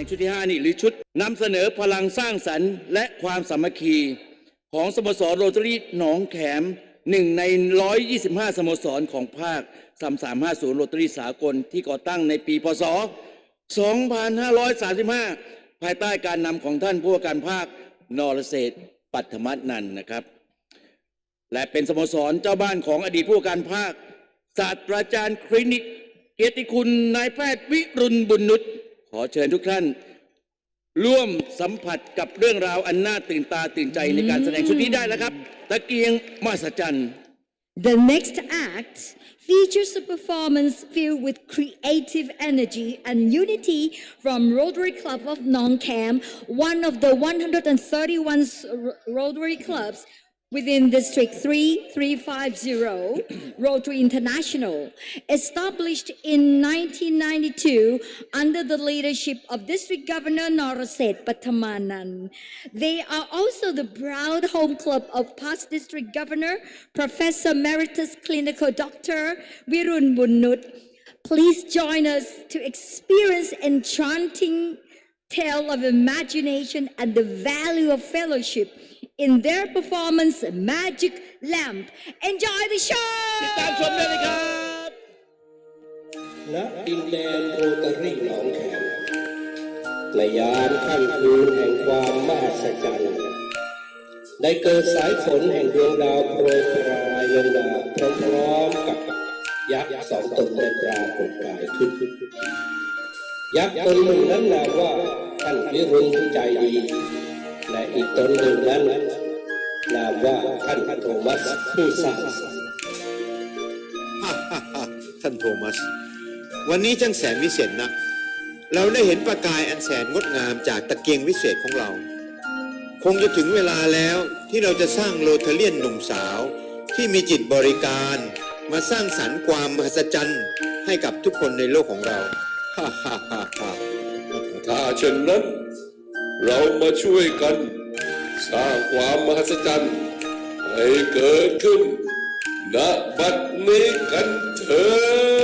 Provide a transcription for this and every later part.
งชุดที่ 5 นี่หรือชุดนำเสนอพลังสร้างสรรค์และความสามัคคี ของสโมสรโรตารีหนองแขมหนึ่งใน 125 สโมสรของภาค 3350 โรตารีสากลที่ก่อตั้งในปีพศ 2535 ภายใต้การนำของท่านผู้ว่าการภาคนรเศษปัทมัตนันนะครับ และเป็นสโมสรเจ้าบ้านของอดีตผู้ว่าการภาคศาสตราจารย์คลินิกเกียรติคุณนายแพทย์วิรุณบุญนุช ขอเชิญทุกท่าน ร่วมสัมผัสกับเรื่องราวอันน่าตื่นตาตื่นใจในการแสดงชุดนี้ได้แล้วครับ ตะเกียงมหัศจรรย์ The next act features a performance filled with creative energy and unity from Rotary Club of Nong Cam, one of the 131 Ro- Rotary clubs within District 3350, Rotary International, established in 1992 under the leadership of District Governor Naraset Patamanan. They are also the proud home club of past District Governor, Professor Emeritus Clinical Dr. Virun Bunnut. Please join us to experience enchanting tale of imagination and the value of fellowship in their performance Magic Lamp. Enjoy the ติดตาม show! ชมได้เลยครับณดินแดนโรตารี่หนองแขมในยามค่ำคืนแห่งความมหัศจรรย์ได้เกิดสายฝนแห่งดวงดาวโปรยปลายลงมาพร้อมๆกับยักษ์สองตนได้ปรากฏกายขึ้น ยักษ์ตนหนึ่งนั้นนามว่าท่านวิรุณใจดี และอีกตนหนึ่งนั้นนามว่าท่านโทมัสผู้สร้างสรรค์ฮ่าฮ่าฮ่าท่านโทมัส วันนี้ช่างแสนวิเศษนะเราได้เห็นประกายอันแสนงดงามจากตะเกียงวิเศษของเรา คงจะถึงเวลาแล้วที่เราจะสร้างโรเทเลียนหนุ่มสาว ที่มีจิตบริการมาสร้างสรรค์ความมหัศจรรย์ให้กับทุกคนในโลกของเราฮ่าฮ่าฮ่าฮ่าถ้าเช่นนั้น เรามาช่วยกัน สร้างความมหัศจรรย์ให้เกิดขึ้นณบัดนี้กันเถอด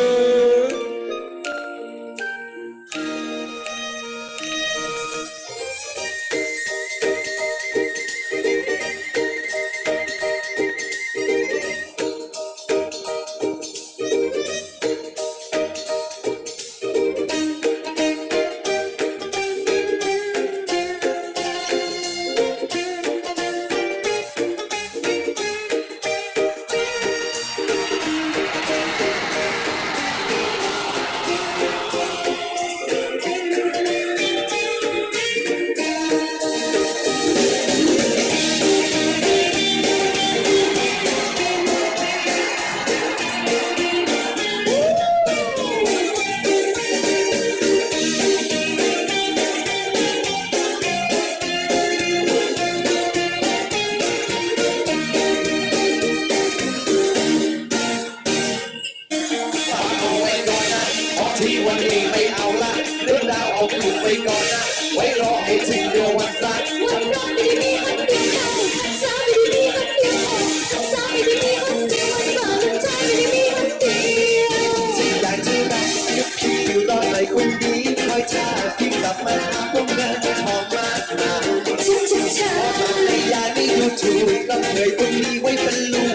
ายไ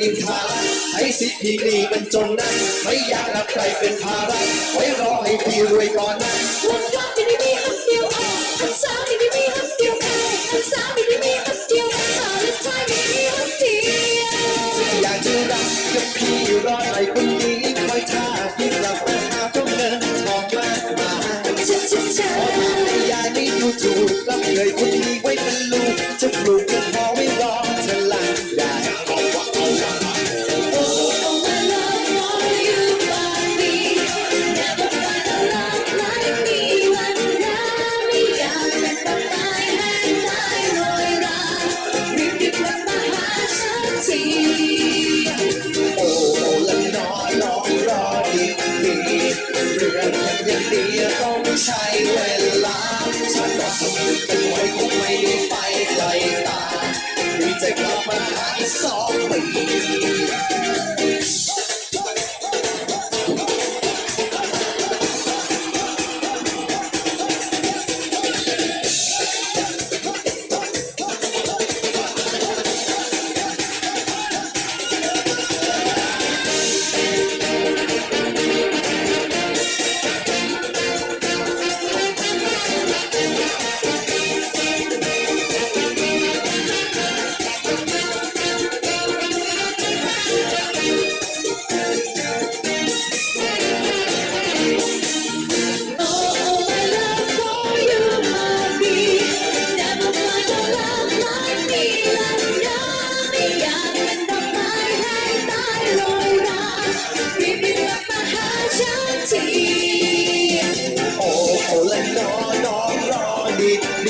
นินทาให้สิทธิ์ที่นี่มันจนนะไม่อยากรับใครเป็นภาระไว้รอให้พี่รวยก่อนนะวันรอดีดีมีฮันเดียวออกวันสาร์ดีดีมีฮันเดียวเข้าวันเสาร์ดีดีมีฮันเดียววันวาเลนไทน์ดีดีฮันเดียวอยากจะรักกับพี่รอในคนนี้คอยท่าพี่กลับมาหาเพราะเงินทองมากมายฉันฉันฉัพอมาในยายไม่ดูถูกรับเคยคนนี้ไว้เป็น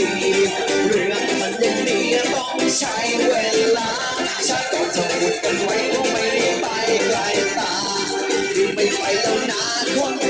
ดีเรื่องมันยังดีต้องใช้เวลาฉันก็จะพูดกันไว้คงไม่ไปไกลตาที่ไม่ไปแล้วนะน